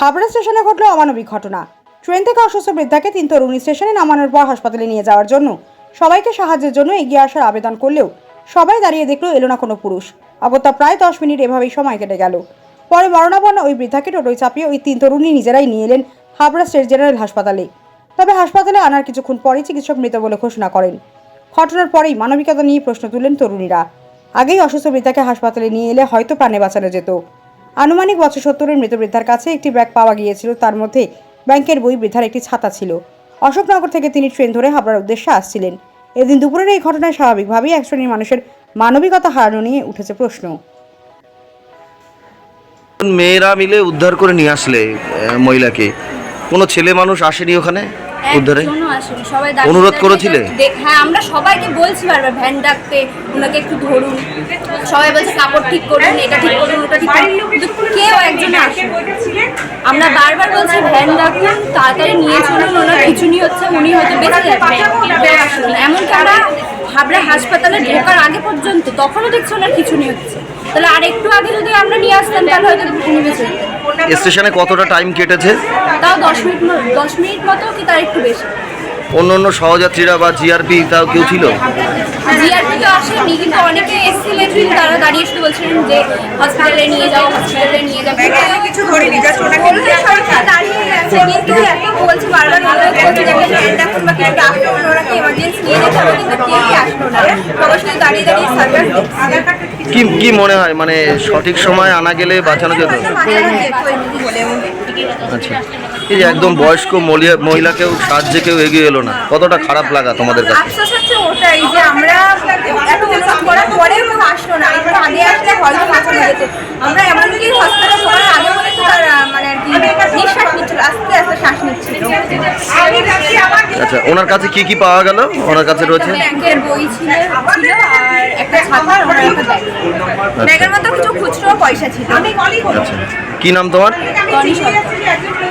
হাবড়া স্টেশনে ঘটল অমানবিক ঘটনা। ট্রেন থেকে অসুস্থ বৃদ্ধাকে তিন তরুণী স্টেশনে নামানোর পর হাসপাতালে নিয়ে যাওয়ার জন্য সবাইকে সাহায্যের জন্য এগিয়ে আসার আবেদন করলেও সবাই দাঁড়িয়ে দেখল এলো না কোনো পুরুষ। অগত্যা প্রায় দশ মিনিট এভাবেই সময় কেটে গেল। পরে মরণাপন্ন ওই বৃদ্ধাকে টোটোয় চাপিয়ে ওই তিন তরুণী নিজেরাই নিয়ে এলেন হাবড়া স্টেট জেনারেল হাসপাতালে। তবে হাসপাতালে আনার কিছুক্ষণ পরেই চিকিৎসক মৃত বলে ঘোষণা করেন। ঘটনার পরেই মানবিকতা নিয়ে প্রশ্ন তুলেন তরুণীরা। আগেই অসুস্থ বৃদ্ধাকে হাসপাতালে নিয়ে এলে হয়তো প্রাণে বাঁচানো যেত। আনুমানিক বছর সত্তরের মৃত বৃদ্ধার কাছে একটি ব্যাগ পাওয়া গিয়েছিল। তার মধ্যে ব্যাংকের বই, বৃদ্ধার একটি ছাতা ছিল। অশোকনগর থেকে তিনি ট্রেন ধরে হাবড়ার উদ্দেশ্যে আসছিলেন। এদিন দুপুরের এই ঘটনায় স্বাভাবিকভাবেই এক শ্রেণির মানুষের মানবিকতা হারানো নিয়ে উঠেছে প্রশ্ন। মেয়েরা মিলে উদ্ধার করে নিয়ে আসলে মহিলাকে। কোনো ছেলে মানুষ আসেনি ওখানে? উদ্ধারে? সবাই অনুরোধ করেছিলে? হ্যাঁ আমরা সবাইকে বলছি বারবার ভ্যান ডাকতে ওনাকে একটু ধরুন। সবাই বলছে কাপড় ঠিক করুন এটা ঠিক করুন ওটা ঠিক করুন। কিন্তু কেউ একজন আমরা বারবার বলছি ভ্যান ডাকুন তাড়াতাড়ি নিয়ে চলুন ওনার খিচুনি হচ্ছে উনি হয়তো বেঁচে যাবেন কেউ আসেনি এমনকি আমরা হাবড়া হাসপাতালে ঢোকার আগে পর্যন্ত তখনও দেখছ দেখছি ওনার খিচুনি হচ্ছে। তাহলে আর একটু আগে যদি আমরা নিয়ে আসতাম তাহলে হয়তো স্টেশনে কতটা টাইম কেটেছে? তাও দশ মিনিট দশ মিনিট মতো কি তার একটু বেশি। অন্য অন্য সহযাত্রীরা বা জিআরপি তাও কেউ ছিল? জিআরপি তো আসেনি কিন্তু অনেকে এসেছিলেন তারা দাঁড়িয়ে শুধু বলছিলেন যে হসপিটালে নিয়ে যাও হসপিটালে নিয়ে যাও। কিছু ধরিনি জাস্ট ওনাকে দাঁড়িয়ে আছে কিন্তু এত বলছি বারবার অনুরোধ করছি যে একটা ফ্রেন্ড ডাকুন বা কেউ ডাকলো না ওনাকে এমার্জেন্সি নিয়ে যেতে হবে কিন্তু কেউই আসলো না সবার শুধু দাঁড়িয়ে দাঁড়িয়ে সার্ভিস কি কি মনে হয়? মানে সঠিক সময় আনা গেলে বাঁচানো যেত? আচ্ছা। এই যে একদম বয়স্ক মহিলাকেও সাহায্যে কেউ এগিয়ে এলো না। কতটা খারাপ লাগা তোমাদের কাছে? ওটাই যে আমরা এত অনুরোধ করার পরেও কেউ আসলো না একটু আগে আসলে হয়তো বাঁচানো যেত আমরা এমনকি হসপিটালে ঢোকার আগে পর্যন্ত তার আহ, মানে আর কি নিঃশ্বাস নিচ্ছিল আস্তে আস্তে শ্বাস নিচ্ছিল আচ্ছা ওনার কাছে কি কি পাওয়া গেল? ওনার কাছে রয়েছে? ব্যাংকের বই ছিল ছিল আর একটা ছাতা আর একটা ব্যাগ। ব্যাগের মধ্যে কিছু খুচরো পয়সা ছিল। আচ্ছা। কি নাম তোমার?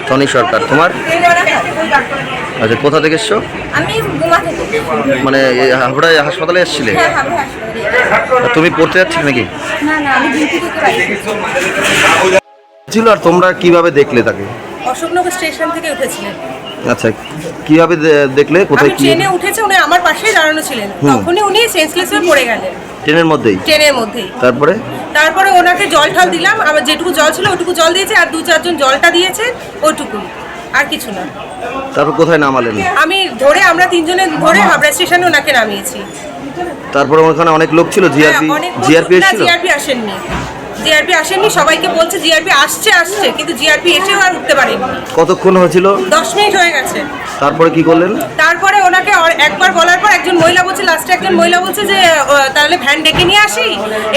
টনি সরকার। তোমার? আচ্ছা কোথা থেকে এসছো? আমি গুমা থেকে। মানে হাবড়ায় হাসপাতালে এসেছিলে? হ্যাঁ তুমি পড়তে যাচ্ছিলে নাকি? না না আমি ডিউটি থেকে বাড়ি ছিল আর তোমরা কীভাবে দেখলে তাকে? অশোকনগর স্টেশন থেকে উঠেছিলেন। আচ্ছা কীভাবে দেখলে কোথায় কি? ট্রেনে উঠেছে উনি আমার পাশেই দাঁড়ানো ছিলেন। তখনই উনি সেন্সলেস হয়ে পড়ে গেলেন। ট্রেনের মধ্যেই? ট্রেনের মধ্যেই। তারপরে? তারপরে ওনাকে জল ঠল দিলাম আবার যেটুকু জল ছিল ওটুকু জল দিয়েছে আর দু চারজন জলটা দিয়েছে ওটুকুই আর কিছু না। তারপর কোথায় নামালেন? আমি ধরে আমরা তিনজনে ধরে হাবড়া স্টেশনে ওনাকে নামিয়েছি। তারপরে ওখানে অনেক লোক ছিল জিআরপি হ্যাঁ, জিআরপি এসেছিল? জিআরপি আসেননি। জিআরপি আসেননি সবাইকে বলছে জিআরপি আসছে আসছে কিন্তু জিআরপি এসেও আর উঠতে পারেনি। কতক্ষণ হয়েছিল? দশ মিনিট হয়ে গেছে। তারপরে কি করলেন? তারপরে ওনাকে একবার বলার পর একজন মহিলা বলছে লাস্টে একজন মহিলা বলছে যে তাহলে ভ্যান ডেকে নিয়ে আসি?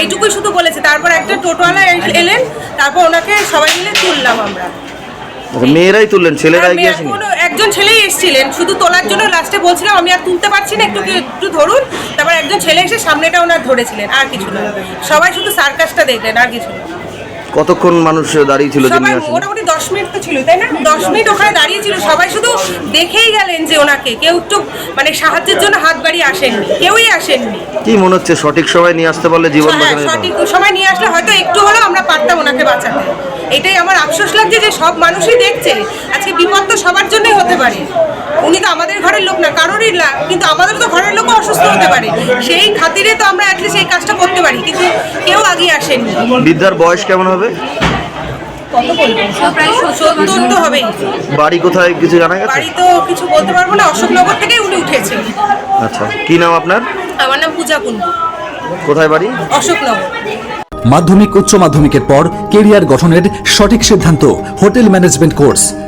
এইটুকুই শুধু বলেছে। তারপর একটা টোটোওয়ালা এলেন তারপর ওনাকে সবাই মিলে তুললাম আমরা। মেয়েরাই তুললেন ছেলেরা আর এগিয়ে আসেনি একজন ছেলেই এসেছিলেন শুধু তোলার জন্য লাস্টে বলছিলাম আমি আর তুলতে পারছি না একটু একটু ধরুন। তারপর একজন ছেলে এসে সামনেটা ওনার ধরেছিলেন আর কিছু না। সবাই শুধু সার্কাসটা দেখলেন আর কিছু না। কতক্ষণ মানুষ দাঁড়িয়ে ছিল যে মোটামুটি দশ মিনিট তো ছিল তাই না? দশ মিনিট ওখানে দাঁড়িয়ে ছিল সবাই শুধু দেখেই গেলেন যে ওনাকে। কেউ একটু মানে সাহায্যের জন্য হাত বাড়িয়ে আসেননি কেউই আসেননি। কি মনে হচ্ছে সঠিক সময় নিয়ে আসতে পারলে জীবন হ্যাঁ, সঠিক সময় নিয়ে আসলে হয়তো একটু হলেও আমরা পারতাম ওনাকে বাঁচাতে। এটাই আমার আফসোস লাগছে যে সব মানুষই দেখছে। আজকে বিপদ তো সবার জন্যই হতে পারে। উনি তো আমাদের ঘরের লোক না কারোরই না কিন্তু আমাদের তো ঘরের লোকও অসুস্থ হতে পারে। সেই খাতিরে তো আমরা অ্যাটলিস্ট এই কাজটা করতে পারি কিন্তু কেউ আগে আসেননি বৃদ্ধার বয়স কেমন হবে? প্রায় তো হবেই। বাড়ি কোথায় কিছু জানা গেছে? বাড়ি তো কিছু বলতে পারব না অশোকনগর থেকেই উনি উঠেছে আচ্ছা কি নাম আপনার? আমার নাম পূজা কুন্ডু। কোথায় বাড়ি? অশোকনগর। মাধ্যমিক উচ্চ মাধ্যমিকের পর কেরিয়ার গঠনের সঠিক সিদ্ধান্ত hotel management course.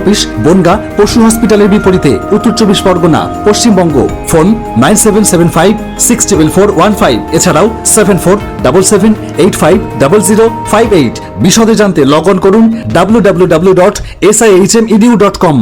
Office, Bongaon, পশু হসপিটালের বিপরীতে, উত্তর চব্বিশ Parganas, Paschimbanga. Phone nine seven seven five, six double four one five, এছাড়াও seven four double seven eight five double zero five eight. বিশদে জানতে লগ অন করুন W W W dot S I H M edu dot com